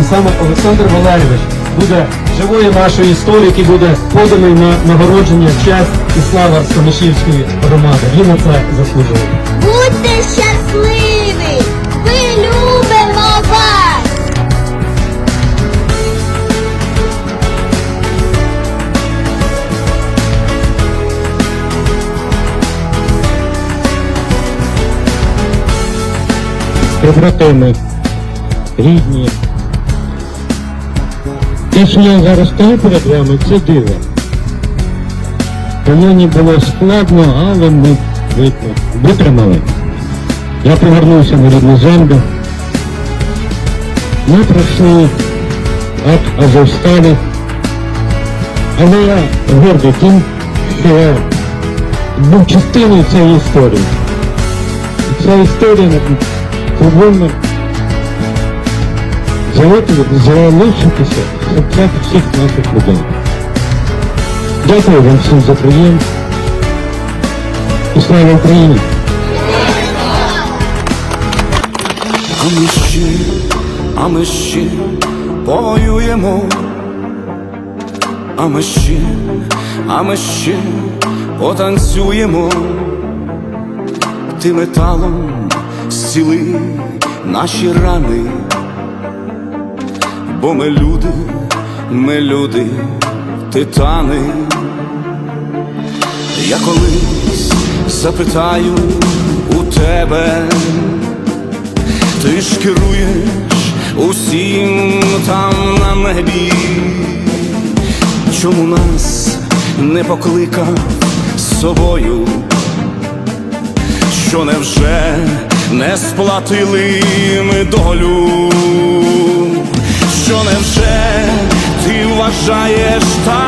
І саме Олександр Валерійович буде живою нашою історією, який буде поданий на нагородження честь і слава Самишівської громади. Він на це заслужує. Будьте ще побратими, рідні. Те, що я зараз стою перед вами, це диво. Мені було складно, але ми витримали. Я повернувся на рідну землю. Ми пройшли ад Азовсталі. Але я гордий тим, що я був частиною цієї історії. Ця історія повинна залишити- залишитися в серцях всіх наших людей. Дякую вам всім за приєм. І слава Україні! А ми ще, а ми ще повоюємо, а ми ще, а ми ще потанцюємо, ти металом зціли наші рани, бо ми люди, ми люди, титани. Я колись запитаю у тебе. Ти ж керуєш усім там на небі, чому нас не покликав з собою, що невже не сплатили ми долю, що невже ти вважаєш так